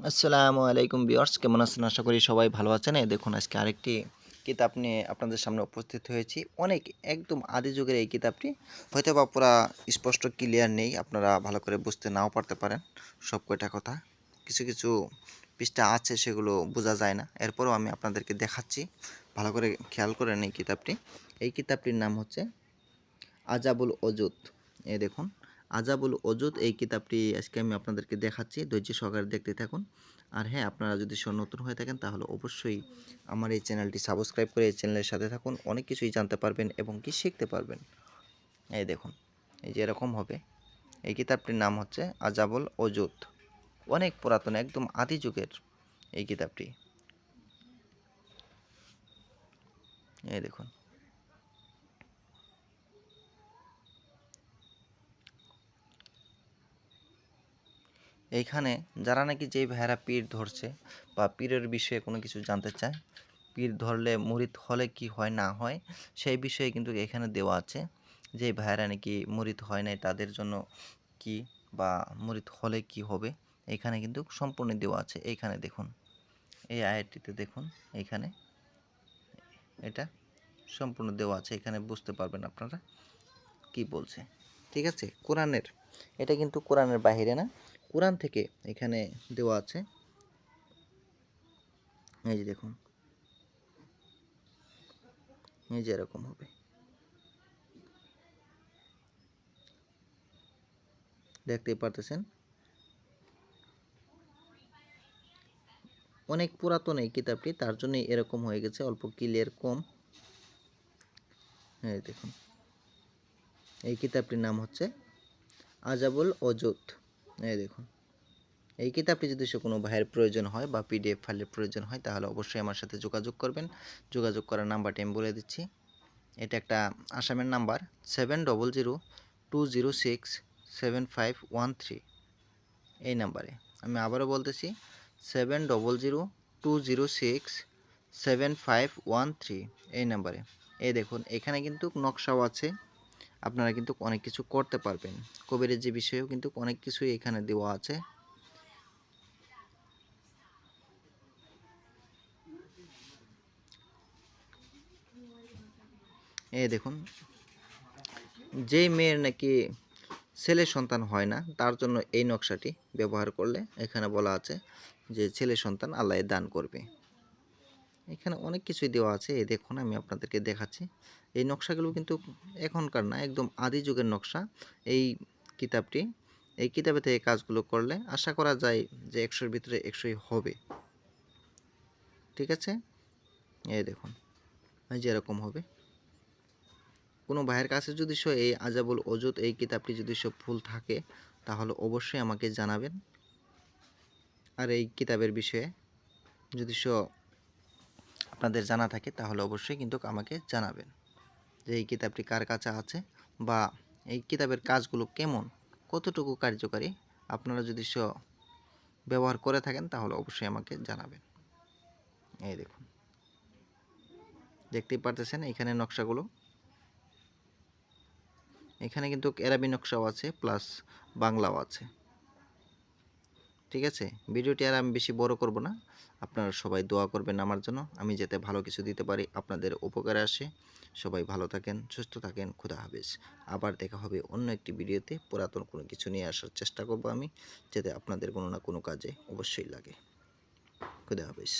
আসসালামু আলাইকুম বিয়ার্স কেমন আছেন? আশা করি সবাই ভালো আছেন। দেখুন, আজকে আরেকটি কিতাব নিয়ে আপনাদের সামনে উপস্থিত হয়েছি। অনেক, একদম আদি যুগের এই কিতাবটি। হয়তো বা পুরা স্পষ্ট ক্লিয়ার নেই, আপনারা ভালো করে বুঝতে নাও পারতে পারেন। সব কয়টা কথা। কিছু কিছু পৃষ্ঠা আছে, সেগুলো বোঝা যায় না। এরপরও আমি আপনাদেরকে দেখাচ্ছি। ভালো করে খেয়াল করেন এই কিতাবটি। এই কিতাবটির নাম হচ্ছে আজাবুল অজুত এ দেখুন আজাবুল অজুদ এই কিতাবটি আজকে আমি আপনাদেরকে দেখাচ্ছি। ধৈর্য সহকারে দেখতে থাকুন। আর হ্যাঁ আপনারা যদি নতুন হয়ে থাকেন, তাহলে অবশ্যই আমার এই চ্যানেলটি সাবস্ক্রাইব করে এই চ্যানেলের সাথে থাকুন। অনেক কিছুই জানতে পারবেন এবং কি শিখতে পারবেন। এই দেখুন, এই যে এরকম হবে। এই কিতাবটির নাম হচ্ছে আজাবুল অজুদ অনেক পুরাতন, একদম আদি যুগের এই কিতাবটি। এই দেখুন এইখানে যারা নাকি যেই ভাইয়েরা পীর ধরছে বা পীরের বিষয়ে কোনো কিছু জানতে চায়, পীর ধরলে, মুরিদ হলে কি হয়, না হয়, সেই বিষয়ে কিন্তু এখানে দেওয়া আছে যে ভাইয়েরা নাকি মুরিদ হয় নাই, তাদের জন্য কি বা মুরিদ হলে কি হবে, এখানে কিন্তু সম্পূর্ণ দেওয়া আছে। এইখানে দেখুন, এই আয়াতটিতে দেখুন এইখানে এটা সম্পূর্ণ দেওয়া আছে। এখানে বুঝতে পারবেন আপনারা কি বলছে। ঠিক আছে? কোরআনের, এটা কিন্তু কোরআনের বাহিরে না। কোরআন থেকে এখানে দেওয়া আছে। এই যে দেখুন। এই যে এরকম হবে। দেখতেই পারতেছেন? অনেক পুরাতন এই কিতাবটি, তার জন্য এরকম হয়ে গেছে, অল্প ক্লিয়ার কম। এই দেখুন। এই কিতাবটির নাম হচ্ছে আজাবুল অজুত এই দেখুন। এই কিতাবটি যদি সে কোনো ভাইয়ের প্রয়োজন হয় বা পিডিএফ ফাইলের প্রয়োজন হয়, তাহলে অবশ্যই আমার সাথে যোগাযোগ করবেন। যোগাযোগ করার নাম্বারটি আমি বলে দিচ্ছি। এটা একটা আসামের number seven double zero two zero six seven five one three এই নাম্বারে। আমি আবারও বলতেছি seven double zero two zero six seven five one three এই নাম্বারে। এই দেখুন, এখানে কিন্তু নকশাও আছে। আপনারা কিন্তু অনেক কিছু করতে পারবেন। কবিরের যে বিষয়েও কিন্তু অনেক কিছুই এখানে দেওয়া আছে। এ দেখুন যেই মেয়ের নাকি ছেলে সন্তান হয় না, তার জন্য এই নকশাটি ব্যবহার করলে এখানে বলা আছে যে ছেলে সন্তান আল্লাহ দান করবে। এখানে অনেক কিছুই দেওয়া আছে। এই দেখুন, আমি আপনাদেরকে দেখাচ্ছি। এই নকশাগুলো কিন্তু এখনকার না, একদম আদি যুগের নকশা। এই কিতাবটি, এই কিতাবে থেকে কাজগুলো করলে আশা করা যায় যে একশোর ভিতরে একশোই হবে। ঠিক আছে? এই দেখুন, এই যে এরকম হবে। কোনো ভাইয়ের কাছে যদি সো এই আজাবুল অজুত এই কিতাবটি যদি সব ফুল থাকে, তাহলে অবশ্যই আমাকে জানাবেন। আর এই কিতাবের বিষয়ে যদি সো আপনাদের জানা থাকে, তাহলে অবশ্যই কিন্তু আমাকে জানাবেন যে এই কিতাবটি কার কাছে আছে বা এই কিতাবের কাজগুলো কেমন, কতটুকু কার্যকারী, আপনারা যদি স ব্যবহার করে থাকেন, তাহলে অবশ্যই আমাকে জানাবেন। এই দেখুন। দেখতেই পারতেছেন এখানে নকশাগুলো। এখানে কিন্তু অ্যারাবি নকশাও আছে প্লাস বাংলাও আছে। ঠিক আছে? ভিডিওটি আর আমি বেশি বড় করব না। আপনারা সবাই দোয়া করবেন আমার জন্য। আমি যাতে ভালো কিছু দিতে পারি, আপনাদের উপকারে আসে। সবাই ভালো থাকেন, সুস্থ থাকেন, খুদা হাফেজ। আবার দেখা হবে অন্য একটি ভিডিওতে। পুরাতন কোনো কিছু নিয়ে আসার চেষ্টা করব আমি, যাতে আপনাদের কোনো না কোনো কাজে অবশ্যই লাগে। খুদা হাফেজ।